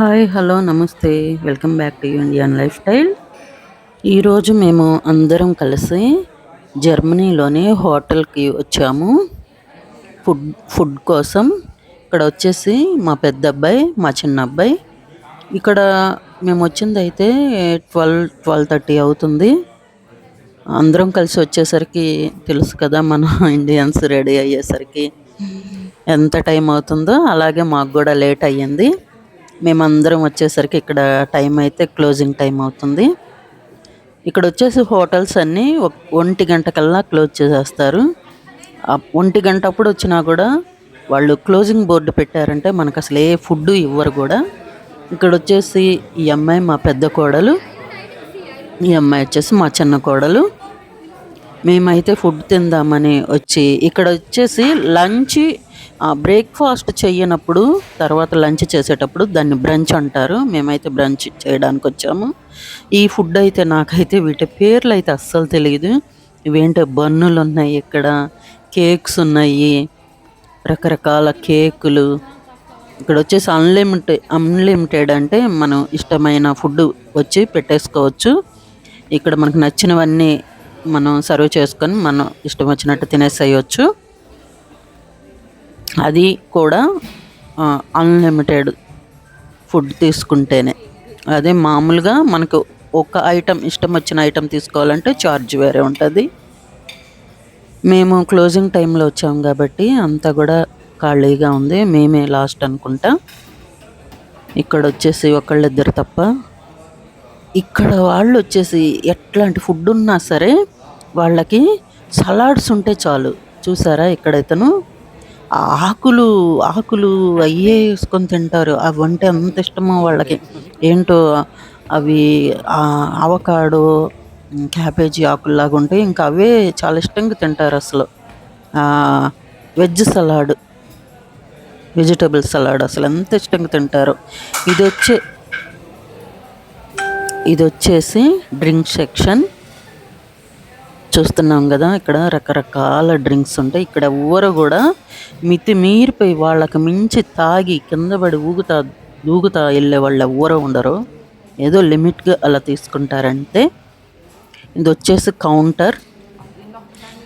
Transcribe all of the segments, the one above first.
Hi hello నమస్తే. Welcome back to Indian life style. ఈరోజు మేము అందరం కలిసి జర్మనీలోని హోటల్కి వచ్చాము. ఫుడ్ ఫుడ్ కోసం. ఇక్కడ వచ్చేసి మా పెద్ద అబ్బాయి మా చిన్న అబ్బాయి ఇక్కడ మేము వచ్చింది అయితే ట్వెల్వ్ ట్వెల్వ్ థర్టీ అవుతుంది. అందరం కలిసి వచ్చేసరికి తెలుసు కదా మన ఇండియన్స్ రెడీ అయ్యేసరికి ఎంత టైం అవుతుందో. అలాగే మాకు కూడా లేట్ అయ్యింది. మేమందరం వచ్చేసరికి ఇక్కడ టైం అయితే క్లోజింగ్ టైం అవుతుంది. ఇక్కడ వచ్చేసి హోటల్స్ అన్నీ ఒంటి గంట కల్లా క్లోజ్ చేసేస్తారు. ఒంటి గంట అప్పుడు వచ్చినా కూడా వాళ్ళు క్లోజింగ్ బోర్డు పెట్టారంటే మనకు అసలు ఏ ఫుడ్ ఇవ్వరు కూడా. ఇక్కడ వచ్చేసి ఈ అమ్మాయి మా పెద్ద కోడలు ఈ అమ్మాయి వచ్చేసి మా చిన్న కోడలు. మేమైతే ఫుడ్ తిందామని వచ్చి ఇక్కడ వచ్చేసి లంచ్ బ్రేక్ఫాస్ట్ చేయనప్పుడు తర్వాత లంచ్ చేసేటప్పుడు దాన్ని బ్రంచ్ అంటారు. మేమైతే బ్రంచ్ చేయడానికి వచ్చాము. ఈ ఫుడ్ అయితే నాకైతే వీటి పేర్లు అయితే అస్సలు తెలియదు ఇవేంటో బన్నులు ఉన్నాయి ఇక్కడ కేక్స్ ఉన్నాయి రకరకాల కేకులు. ఇక్కడ వచ్చేసి అన్లిమిటెడ్ అన్లిమిటెడ్ అంటే మనం ఇష్టమైన ఫుడ్ వచ్చి పెట్టేసుకోవచ్చు. ఇక్కడ మనకు నచ్చినవన్నీ మనం సర్వ్ చేసుకొని మనం ఇష్టం వచ్చినట్టు తినేసేయచ్చు. అది కూడా అన్లిమిటెడ్ ఫుడ్ తీసుకుంటేనే. అదే మామూలుగా మనకు ఒక ఐటెం ఇష్టం వచ్చిన ఐటెం తీసుకోవాలంటే ఛార్జ్ వేరే ఉంటుంది. మేము క్లోజింగ్ టైంలో వచ్చాం కాబట్టి అంతా కూడా ఖాళీగా ఉంది. మేమే లాస్ట్ అనుకుంటా. ఇక్కడ వచ్చేసి ఒకళ్ళిద్దరు తప్ప. ఇక్కడ వాళ్ళు వచ్చేసి ఎట్లాంటి ఫుడ్ ఉన్నా సరే వాళ్ళకి సలాడ్స్ ఉంటే చాలు. చూసారా ఇక్కడైతను? ఆ ఆకులు ఆకులు అయ్యే వేసుకొని తింటారు. అవి అంటే అంత ఇష్టమో వాళ్ళకి. ఏంటో అవి అవకాడో క్యాబేజీ ఆకుల్లాగా ఉంటాయి. ఇంకా అవే చాలా ఇష్టంగా తింటారు అసలు. వెజ్ సలాడ్ వెజిటబుల్ సలాడ్ అసలు ఎంత ఇష్టంగా తింటారు. ఇది వచ్చే ఇది వచ్చేసి డ్రింక్ సెక్షన్. చూస్తున్నాం కదా ఇక్కడ రకరకాల డ్రింక్స్ ఉంటాయి. ఇక్కడ ఎవ్వరు కూడా మితిమీరిపోయి వాళ్ళకి మించి తాగి కింద పడి ఊగుతా దూగుతా వెళ్ళే వాళ్ళు ఎవ్వరు ఉండరు. ఏదో లిమిట్గా అలా తీసుకుంటారంటే ఇది వచ్చేసి కౌంటర్.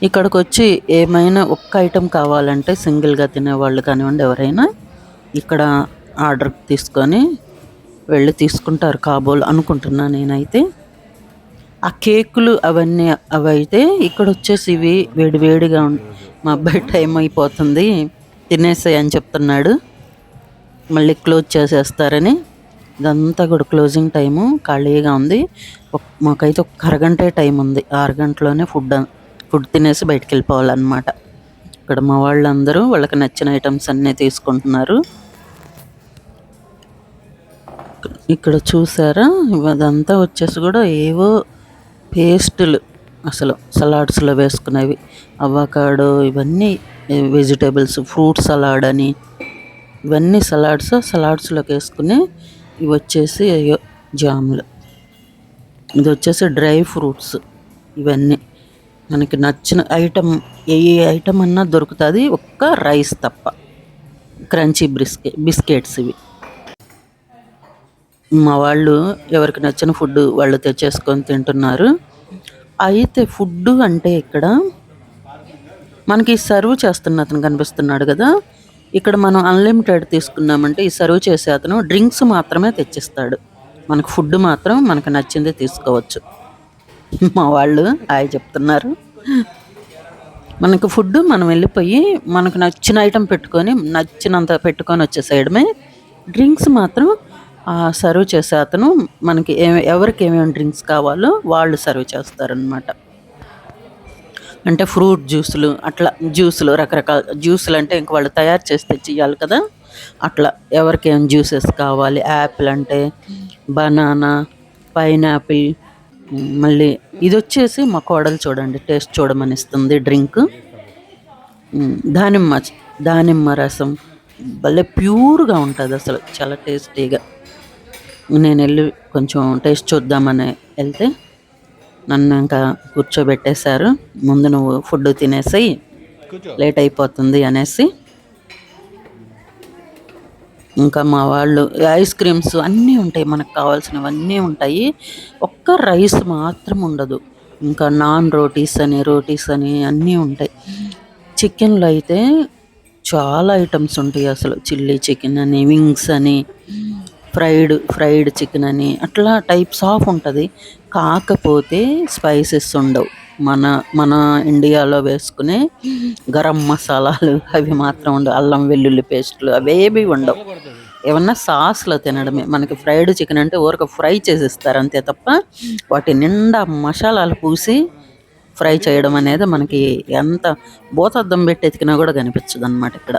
ఇక్కడికి వచ్చి ఏమైనా ఒక్క ఐటెం కావాలంటే సింగిల్గా తినేవాళ్ళు కానివ్వండి ఎవరైనా ఇక్కడ ఆర్డర్ తీసుకొని వెళ్ళి తీసుకుంటారు కాబోలు అనుకుంటున్నా నేనైతే. ఆ కేకులు అవన్నీ అవి అయితే ఇక్కడ వచ్చేసి ఇవి వేడి వేడిగా మా అబ్బాయి టైం అయిపోతుంది. తినేసాయి అని చెప్తున్నాడు. మళ్ళీ క్లోజ్ చేసేస్తారని. ఇదంతా కూడా క్లోజింగ్ టైము. ఖాళీగా ఉంది. మాకైతే ఒక అరగంటే టైం ఉంది. ఆరు గంటలోనే ఫుడ్ ఫుడ్ తినేసి బయటికి వెళ్ళిపోవాలన్నమాట ఇక్కడ మా వాళ్ళందరూ వాళ్ళకి నచ్చిన ఐటమ్స్ అన్నీ తీసుకుంటున్నారు. ఇక్కడ చూసారా? అదంతా వచ్చేసి కూడా ఏవో పేస్టులు అసలు సలాడ్స్లో వేసుకునేవి. అవకాడో ఇవన్నీ వెజిటేబుల్స్ ఫ్రూట్ సలాడ్ అని ఇవన్నీ సలాడ్స్ సలాడ్స్లోకి వేసుకుని ఇవి వచ్చేసి అయ్యో జాములు. ఇది వచ్చేసి డ్రై ఫ్రూట్స్ ఇవన్నీ. మనకి నచ్చిన ఐటమ్ ఏ ఐటమ్ అన్నా దొరుకుతుంది. ఒక్క రైస్ తప్ప. క్రంచీ బిస్కెట్ బిస్కెట్స్ ఇవి. మా వాళ్ళు ఎవరికి నచ్చిన ఫుడ్ వాళ్ళు తెచ్చేసుకొని తింటున్నారు. అయితే ఫుడ్ అంటే ఇక్కడ మనకి సర్వ్ చేస్తున్న అతను కనిపిస్తున్నాడు కదా. ఇక్కడ మనం అన్లిమిటెడ్ తీసుకున్నామంటే ఈ సర్వ్ చేసే అతను డ్రింక్స్ మాత్రమే తెచ్చిస్తాడు. మనకు ఫుడ్ మాత్రం మనకు నచ్చింది తీసుకోవచ్చు. మా వాళ్ళు హాయ్ చెప్తున్నారు. మనకు ఫుడ్ మనం వెళ్ళిపోయి మనకు నచ్చిన ఐటెం పెట్టుకొని నచ్చినంత పెట్టుకొని వచ్చేసేయడమే డ్రింక్స్ మాత్రం సర్వ్ చేసే అతను మనకి ఏ ఎవరికి ఏమేమి డ్రింక్స్ కావాలో వాళ్ళు సర్వ్ చేస్తారనమాట అంటే ఫ్రూట్ జ్యూసులు అట్లా జ్యూసులు రకరకాల జ్యూసులు అంటే ఇంక వాళ్ళు తయారు చేసి తెచ్చియాలి కదా. అట్లా ఎవరికి ఏం జ్యూసెస్ కావాలి యాపిల్ అంటే బనానా పైనాపిల్ మళ్ళీ ఇది వచ్చేసి మా కోడలు చూడండి టేస్ట్ చూడమని ఇస్తుంది డ్రింక్ దానిమ్మ దానిమ్మ రసం భలే ప్యూర్గా ఉంటుంది అసలు చాలా టేస్టీగా నేను వెళ్ళి కొంచెం టేస్ట్ చూద్దామని వెళ్తే నన్ను ఇంకా కూర్చోబెట్టేశారు. ముందు నువ్వు ఫుడ్ తినేసి లేట్ అయిపోతుంది అనేసి. ఇంకా మా వాళ్ళు ఐస్ క్రీమ్స్ అన్నీ ఉంటాయి మనకు కావాల్సినవన్నీ ఉంటాయి. ఒక్క రైస్ మాత్రం ఉండదు. ఇంకా నాన్ రోటీస్ అని రోటీస్ అని అన్నీ ఉంటాయి. చికెన్లో అయితే చాలా ఐటమ్స్ ఉంటాయి అసలు. చిల్లీ చికెన్ అని వింగ్స్ అని ఫ్రైడ్ ఫ్రైడ్ చికెన్ అని అట్లా టైప్స్ ఆఫ్ ఉంటుంది. కాకపోతే స్పైసెస్ ఉండవు. మన మన ఇండియాలో వేసుకునే గరం మసాలాలు అవి మాత్రం ఉండవు. అల్లం వెల్లుల్లి పేస్ట్లు అవేవి ఉండవు. ఏమన్నా సాస్లో తినడమే. మనకి ఫ్రైడ్ చికెన్ అంటే ఊరక ఫ్రై చేసిస్తారు అంతే తప్ప వాటి నిండా మసాలాలు పూసి ఫ్రై చేయడం అనేది మనకి ఎంత బోతద్దం పెట్టి ఎతికినా కూడా కనిపించదు అనమాట ఇక్కడ.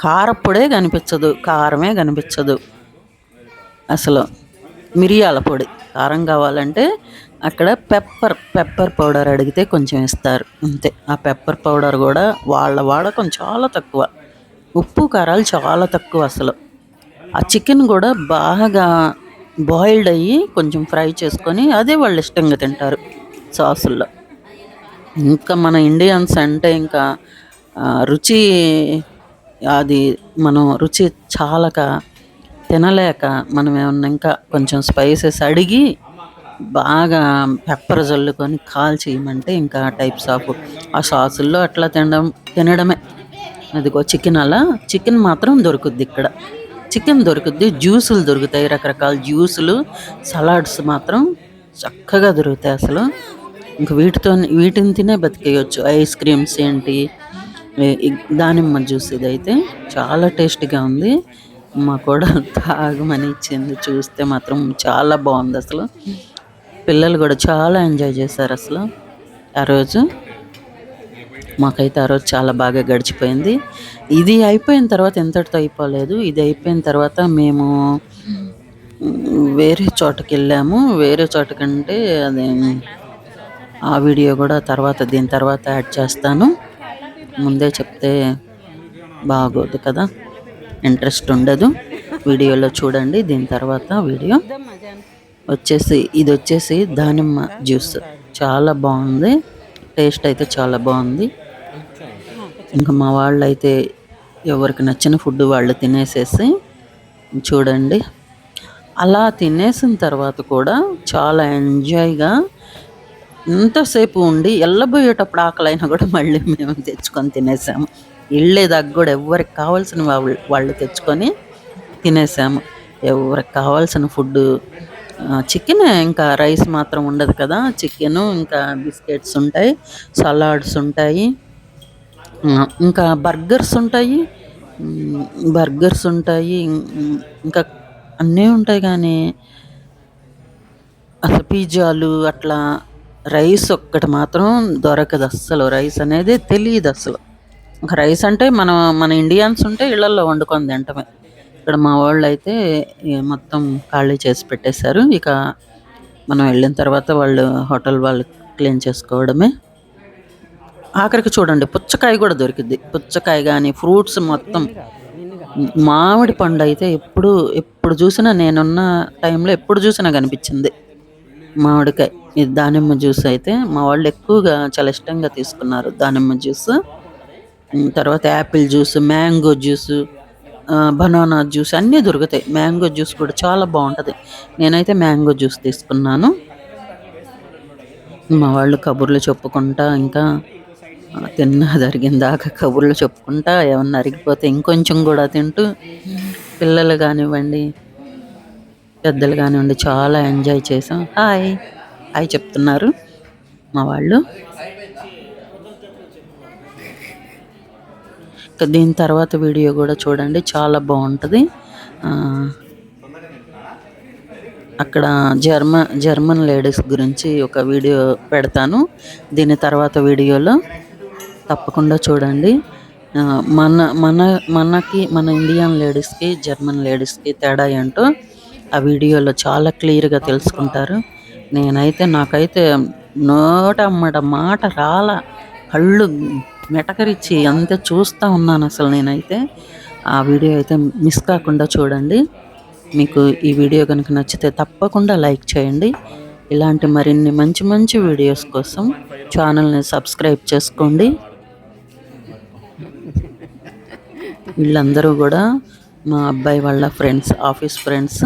కారప్పుడే కనిపించదు కారమే కనిపించదు. అసలు మిరియాల పొడి. కారం కావాలంటే అక్కడ పెప్పర్ పెప్పర్ పౌడర్ అడిగితే కొంచెం ఇస్తారు. అంతే. ఆ పెప్పర్ పౌడర్ కూడా వాళ్ళ వాడకం చాలా తక్కువ. ఉప్పు కారాలు చాలా తక్కువ అసలు. ఆ చికెన్ కూడా బాగా బాయిల్డ్ అయ్యి కొంచెం ఫ్రై చేసుకొని అదే వాళ్ళు ఇష్టంగా తింటారు సాసుల్లో. ఇంకా మన ఇండియన్స్ అంటే ఇంకా రుచి అది మనం రుచి చాలక తినలేక మనం ఏమన్నా ఇంకా కొంచెం స్పైసెస్ అడిగి బాగా పెప్పర్ జల్లుకొని కాల్ చేయమంటే ఇంకా టైప్స్ ఆఫ్ ఆ సాసుల్లో అట్లా తినడం తినడమే. అదిగో చికెన్ అలా. చికెన్ మాత్రం దొరుకుద్ది ఇక్కడ. చికెన్ దొరుకుద్ది జ్యూసులు దొరుకుతాయి. రకరకాల జ్యూసులు సలాడ్స్ మాత్రం చక్కగా దొరుకుతాయి అసలు. ఇంక వీటితో వీటిని తినే బతికేయచ్చు. ఐస్ క్రీమ్స్ ఏంటి? దానిమ్మ జ్యూస్ ఇదైతే చాలా టేస్టీగా ఉంది. మా కూడా తాగమని ఇచ్చింది. చూస్తే మాత్రం చాలా బాగుంది అసలు. పిల్లలు కూడా చాలా ఎంజాయ్ చేశారు అసలు. ఆ రోజు మాకైతే ఆ రోజు చాలా బాగా గడిచిపోయింది. ఇది అయిపోయిన తర్వాత ఎంతటితో అయిపోలేదు. ఇది అయిపోయిన తర్వాత మేము వేరే చోటకి వెళ్ళాము. వేరే చోటకంటే అది ఆ వీడియో కూడా తర్వాత దీని తర్వాత యాడ్ చేస్తాను. ముందే చెప్తే బాగోదు కదా. ఇంట్రెస్ట్ ఉండదు. వీడియోలో చూడండి దీని తర్వాత వీడియో వచ్చేసి ఇది వచ్చేసి దానిమ్మ జ్యూస్. చాలా బాగుంది. టేస్ట్ అయితే చాలా బాగుంది. ఇంకా మా వాళ్ళు అయితే ఎవరికి నచ్చిన ఫుడ్ వాళ్ళు తినేసేసి చూడండి. అలా తినేసిన తర్వాత కూడా చాలా ఎంజాయ్గా ఎంతసేపు ఉండి ఎల్లబోయేటప్పుడు ఆకలైనా కూడా మళ్ళీ మేము తెచ్చుకొని తినేసాము. ఇళ్ళే దాకా కూడా ఎవరికి కావాల్సిన వాళ్ళు వాళ్ళు తెచ్చుకొని తినేసాము. ఎవరికి కావాల్సిన ఫుడ్ చికెన్ ఇంకా రైస్ మాత్రం ఉండదు కదా. చికెన్ ఇంకా బిస్కెట్స్ ఉంటాయి సలాడ్స్ ఉంటాయి ఇంకా బర్గర్స్ ఉంటాయి బర్గర్స్ ఉంటాయి ఇంకా అన్నీ ఉంటాయి కానీ అసలు పిజ్జాలు అట్లా రైస్ ఒక్కటి మాత్రం దొరకదు అస్సలు. రైస్ అనేది తెలియదు అసలు రైస్ అంటే మనం మన ఇండియన్స్ ఉంటే ఇళ్ళలో వండుకొని తింటమే. ఇక్కడ మా వాళ్ళు అయితే మొత్తం ఖాళీ చేసి పెట్టేశారు. ఇక మనం వెళ్ళిన తర్వాత వాళ్ళు హోటల్ వాళ్ళు క్లీన్ చేసుకోవడమే. ఆఖరికి చూడండి పుచ్చకాయ కూడా దొరికింది పుచ్చకాయ కానీ ఫ్రూట్స్ మొత్తం. మామిడి పండు అయితే ఎప్పుడు ఎప్పుడు చూసినా నేనున్న టైంలో ఎప్పుడు చూసినా కనిపించింది. మామిడికాయ ఇది దానిమ్మ జ్యూస్ అయితే మా వాళ్ళు ఎక్కువగా చాలా ఇష్టంగా తీసుకున్నారు దానిమ్మ జ్యూస్. తర్వాత apple juice mango juice banana juice అన్నీ దొరుకుతాయి. మ్యాంగో జ్యూస్ కూడా చాలా బాగుంటుంది. నేనైతే మ్యాంగో జ్యూస్ తీసుకున్నాను. మా వాళ్ళు కబుర్లు చెప్పుకుంటా ఇంకా తిన్నా జరిగిన దాకా కబుర్లు చెప్పుకుంటా ఏమన్నా అరిగిపోతే ఇంకొంచెం కూడా తింటూ పిల్లలు కానివ్వండి పెద్దలు కానివ్వండి చాలా ఎంజాయ్ చేసాం. హాయ్. హాయ్ చెప్తున్నారు మా వాళ్ళు. దీని తర్వాత వీడియో కూడా చూడండి. చాలా బాగుంటుంది. అక్కడ జర్మ జర్మన్ లేడీస్ గురించి ఒక వీడియో పెడతాను. దీని తర్వాత వీడియోలో తప్పకుండా చూడండి. మన మన మనకి మన ఇండియన్ లేడీస్కి జర్మన్ లేడీస్కి తేడా ఏంటో ఆ వీడియోలో చాలా క్లియర్గా తెలుసుకుంటారు. నేనైతే నాకైతే నోట అమ్మట మాట రాల కళ్ళు మెటకరిచ్చి అంతే చూస్తూ ఉన్నాను అసలు నేనైతే. ఆ వీడియో అయితే మిస్ కాకుండా చూడండి. మీకు ఈ వీడియో కనుక నచ్చితే తప్పకుండా లైక్ చేయండి. ఇలాంటి మరిన్ని మంచి మంచి వీడియోస్ కోసం ఛానల్ని సబ్స్క్రైబ్ చేసుకోండి. వీళ్ళందరూ కూడా మా అబ్బాయి వాళ్ళ ఫ్రెండ్స్ ఆఫీస్ ఫ్రెండ్స్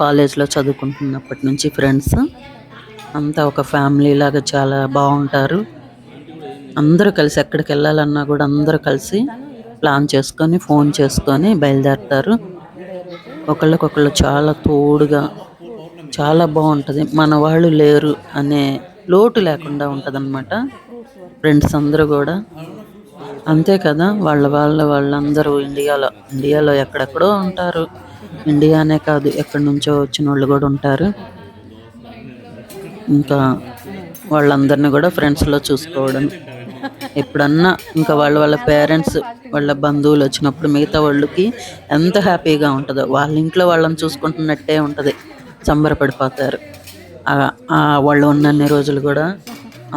కాలేజ్లో చదువుకుంటున్నప్పటి నుంచి ఫ్రెండ్స్. అంతా ఒక ఫ్యామిలీ లాగా చాలా బాగుంటారు. అందరూ కలిసి ఎక్కడికి వెళ్ళాలన్నా కూడా అందరూ కలిసి ప్లాన్ చేసుకొని ఫోన్ చేసుకొని బయలుదేరుతారు. ఒకళ్ళకొకళ్ళు చాలా తోడుగా చాలా బాగుంటుంది. మన వాళ్ళు లేరు అనే లోటు లేకుండా ఉంటుంది ఫ్రెండ్స్ అందరూ కూడా. అంతే కదా వాళ్ళ వాళ్ళ వాళ్ళందరూ ఇండియాలో ఇండియాలో ఎక్కడెక్కడో ఉంటారు. ఇండియానే కాదు ఎక్కడి నుంచో వచ్చిన వాళ్ళు కూడా ఉంటారు. ఇంకా వాళ్ళందరినీ కూడా ఫ్రెండ్స్లో చూసుకోవడం. ఎప్పుడన్నా ఇంకా వాళ్ళ వాళ్ళ పేరెంట్స్ వాళ్ళ బంధువులు వచ్చినప్పుడు మిగతా వాళ్ళకి ఎంత హ్యాపీగా ఉంటుందో వాళ్ళ ఇంట్లో వాళ్ళని చూసుకుంటున్నట్టే ఉంటుంది. సంబరపడిపోతారు. వాళ్ళు ఉన్నన్ని రోజులు కూడా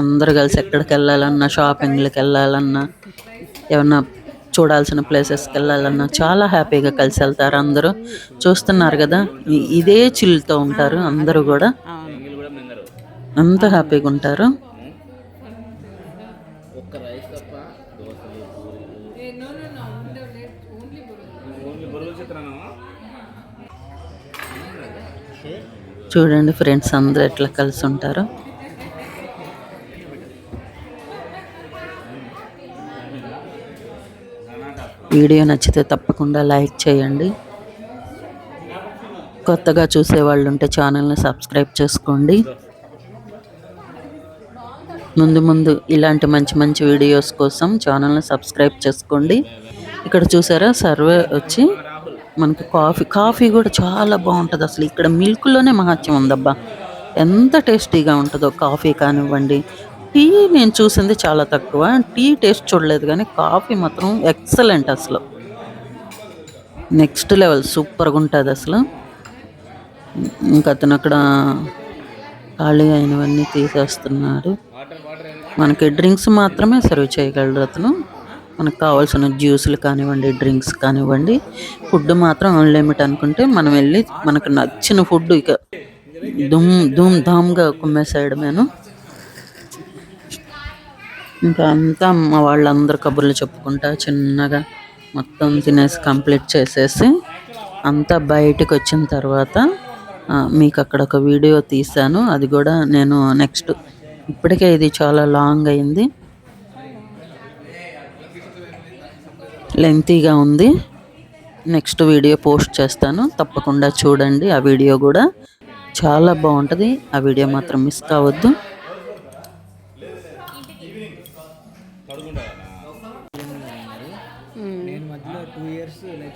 అందరు కలిసి ఎక్కడికి వెళ్ళాలన్నా షాపింగ్లకు వెళ్ళాలన్నా ఏమన్నా చూడాల్సిన ప్లేసెస్కి వెళ్ళాలన్నా చాలా హ్యాపీగా కలిసి వెళ్తారు. అందరూ చూస్తున్నారు కదా ఇదే చిల్తో ఉంటారు అందరూ కూడా. అంత హ్యాపీగా ఉంటారు. రైస్ తప్ప దోశలు ఓన్లీ బరువు చిత్రాన్నమా చూడండి ఫ్రెండ్స్ అందరూ ఎట్లా కలిసి ఉంటారు. వీడియో నచ్చితే తప్పకుండా లైక్ చేయండి. కొత్తగా చూసే వాళ్ళు ఉంటే ఛానల్ని సబ్స్క్రైబ్ చేసుకోండి. ముందు ముందు ఇలాంటి మంచి మంచి వీడియోస్ కోసం ఛానల్ని సబ్స్క్రైబ్ చేసుకోండి. ఇక్కడ చూసారా? సర్వే వచ్చి మనకి కాఫీ కాఫీ కూడా చాలా బాగుంటుంది అసలు. ఇక్కడ మిల్క్లోనే మహత్యం ఉందబ్బా. ఎంత టేస్టీగా ఉంటుందో కాఫీ కానివ్వండి. టీ నేను చూసింది చాలా తక్కువ. టీ టేస్ట్ చూడలేదు కానీ కాఫీ మాత్రం ఎక్సలెంట్ అసలు. నెక్స్ట్ లెవెల్ సూపర్గా ఉంటుంది అసలు. ఇంకా అతను అక్కడ ఖాళీ అయినవన్నీ తీసేస్తున్నాడు. మనకి డ్రింక్స్ మాత్రమే సర్వ్ చేయగలరు అతను. మనకు కావాల్సిన జ్యూసులు కానివ్వండి డ్రింక్స్ కానివ్వండి ఫుడ్ మాత్రం అన్లిమిట్ అనుకుంటే మనం వెళ్ళి మనకు నచ్చిన ఫుడ్ ఇక దుమ్ ధూమ్ ధామ్గా కుమ్మేసేయడమేను ఇంకా అంతా మా వాళ్ళందరూ కబుర్లు చెప్పుకుంటా చిన్నగా మొత్తం తినేసి కంప్లీట్ చేసేసి అంతా బయటకు వచ్చిన తర్వాత మీకు అక్కడ ఒక వీడియో తీశాను అది కూడా నేను నెక్స్ట్ ఇప్పటికే ఇది చాలా లాంగ్ అయింది. లెంతీగా ఉంది. నెక్స్ట్ వీడియో పోస్ట్ చేస్తాను. తప్పకుండా చూడండి. ఆ వీడియో కూడా చాలా బాగుంటుంది. ఆ వీడియో మాత్రం మిస్ కావద్దు.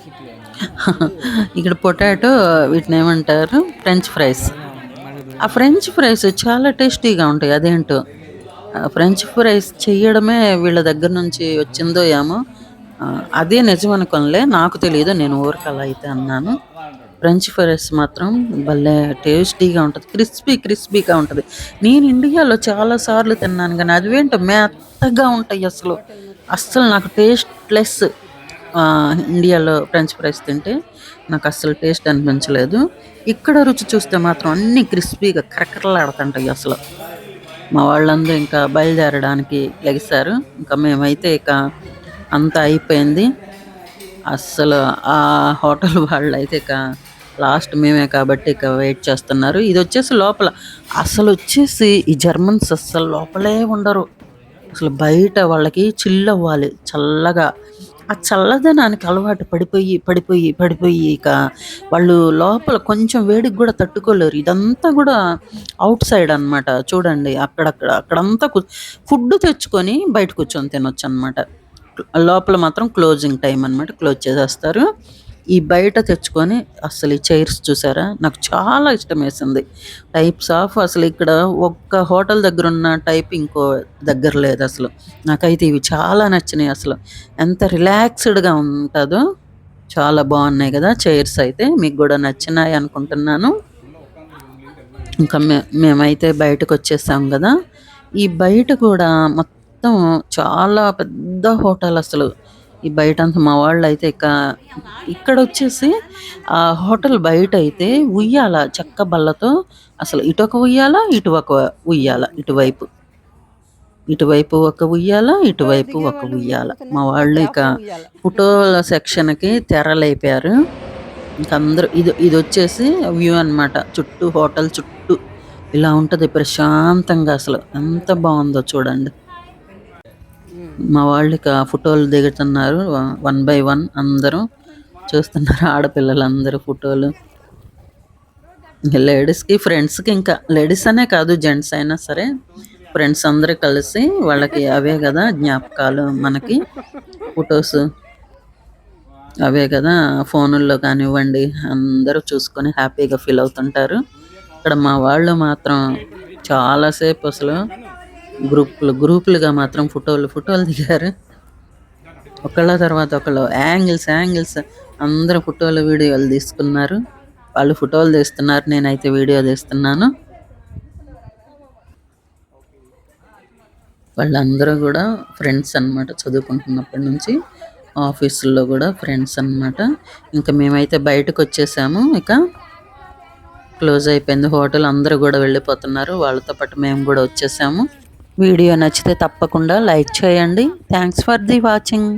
షిఫ్ట్ ఇక్కడ పొటాటో వీటిని ఏమంటారు? ఫ్రెంచ్ ఫ్రైస్ ఆ ఫ్రెంచ్ ఫ్రైస్ చాలా టేస్టీగా ఉంటాయి అదేంటో. ఫ్రెంచ్ ఫ్రైస్ చేయడమే వీళ్ళ దగ్గర నుంచి వచ్చిందో ఏమో. అదే నిజం నాకు తెలియదు నేను ఊరికి అలా అయితే అన్నాను. ఫ్రెంచ్ ఫ్రైస్ మాత్రం భలే టేస్టీగా ఉంటుంది క్రిస్పీ క్రిస్పీగా ఉంటుంది. నేను ఇండియాలో చాలా సార్లు తిన్నాను కానీ అదివేంటో మెత్తగా ఉంటాయి అసలు. అస్సలు నాకు టేస్ట్లెస్ ఇండియాలో ఫ్రెంచ్ ఫ్రైస్ తింటే. నాకు అస్సలు టేస్ట్ అనిపించలేదు. ఇక్కడ రుచి చూస్తే మాత్రం అన్నీ క్రిస్పీగా కరకరలాడుతుంటాయి అసలు. మా వాళ్ళందరూ ఇంకా బయలుదేరడానికి లెగిశారు. ఇంకా మేమైతే ఇక అంతా అయిపోయింది. అస్సలు ఆ హోటల్ వాళ్ళు అయితే ఇక లాస్ట్ మేమే కాబట్టి ఇక వెయిట్ చేస్తున్నారు. ఇది వచ్చేసి లోపల. అసలు వచ్చేసి ఈ జర్మన్స్ అస్సలు లోపలే ఉండరు. అసలు బయట వాళ్ళకి చిల్ అవ్వాలి. చల్లగా. ఆ చల్లదనానికి అలవాటు పడిపోయి పడిపోయి పడిపోయి ఇక వాళ్ళు లోపల కొంచెం వేడికి కూడా తట్టుకోలేరు. ఇదంతా కూడా అవుట్ సైడ్ అనమాట చూడండి అక్కడక్కడ అక్కడంతా ఫుడ్ తెచ్చుకొని బయట కూర్చొని తినొచ్చు అనమాట లోపల మాత్రం క్లోజింగ్ టైం అన్నమాట. క్లోజ్ చేసేస్తారు. ఈ బయట తెచ్చుకొని అసలు ఈ చైర్స్ చూసారా? నాకు చాలా ఇష్టం వేసింది టైప్స్ ఆఫ్ అసలు ఇక్కడ ఒక్క హోటల్ దగ్గర ఉన్న టైప్ ఇంకో దగ్గర లేదు అసలు. నాకైతే ఇవి చాలా నచ్చినాయి అసలు. ఎంత రిలాక్స్డ్గా ఉంటుందో చాలా బాగున్నాయి కదా చైర్స్ అయితే. మీకు కూడా నచ్చినాయి అనుకుంటున్నాను. ఇంకా మే మేమైతే బయటకు వచ్చేసాం కదా. ఈ బయట కూడా మొత్తం చాలా పెద్ద హోటల్ అసలు. ఈ బయట అంత మా వాళ్ళు అయితే ఇక ఇక్కడ వచ్చేసి ఆ హోటల్ బయట అయితే ఉయ్యాల చెక్క బల్లతో అసలు ఇటు ఒక ఉయ్యాల ఇటు ఒక ఉయ్యాల ఇటువైపు. ఇటువైపు ఒక ఉయ్యాల ఇటువైపు ఒక ఉయ్యాల. మా వాళ్ళు ఇక ఫోటోల సెక్షన్కి తెరలేపారు. ఇంక అందరూ ఇది ఇది వచ్చేసి వ్యూ అన్నమాట. చుట్టూ హోటల్ చుట్టూ. ఇలా ఉంటుంది ప్రశాంతంగా అసలు. ఎంత బాగుందో చూడండి. మా వాళ్ళు ఇక ఫోటోలు దిగుతున్నారు. వన్ బై వన్ అందరూ చూస్తున్నారు. ఆడపిల్లలు అందరూ ఫోటోలు లేడీస్కి ఫ్రెండ్స్కి ఇంకా లేడీస్ అనే కాదు జెంట్స్ అయినా సరే ఫ్రెండ్స్ అందరూ కలిసి వాళ్ళకి అవే కదా జ్ఞాపకాలు మనకి. ఫొటోస్ అవే కదా ఫోనుల్లో కానివ్వండి అందరూ చూసుకొని హ్యాపీగా ఫీల్ అవుతుంటారు. ఇక్కడ మా వాళ్ళు మాత్రం చాలాసేపు అసలు గ్రూపులు గ్రూపులుగా మాత్రం ఫోటోలు ఫోటోలు దిగారు. ఒకళ్ళ తర్వాత ఒకళ్ళు యాంగిల్స్ యాంగిల్స్ అందరూ ఫోటోలు వీడియోలు తీసుకున్నారు. వాళ్ళు ఫోటోలు తీస్తున్నారు నేనైతే వీడియో తీస్తున్నాను. వాళ్ళందరూ కూడా ఫ్రెండ్స్ అన్నమాట చదువుకుంటున్నప్పటి నుంచి. ఆఫీసుల్లో కూడా ఫ్రెండ్స్ అన్నమాట. ఇంకా మేమైతే బయటకు వచ్చేసాము ఇక క్లోజ్ అయిపోయింది హోటల్. అందరూ కూడా వెళ్ళిపోతున్నారు. వాళ్ళతో పాటు మేము కూడా వచ్చేసాము. వీడియో నచ్చితే తప్పకుండా లైక్ చేయండి. Thanks for the watching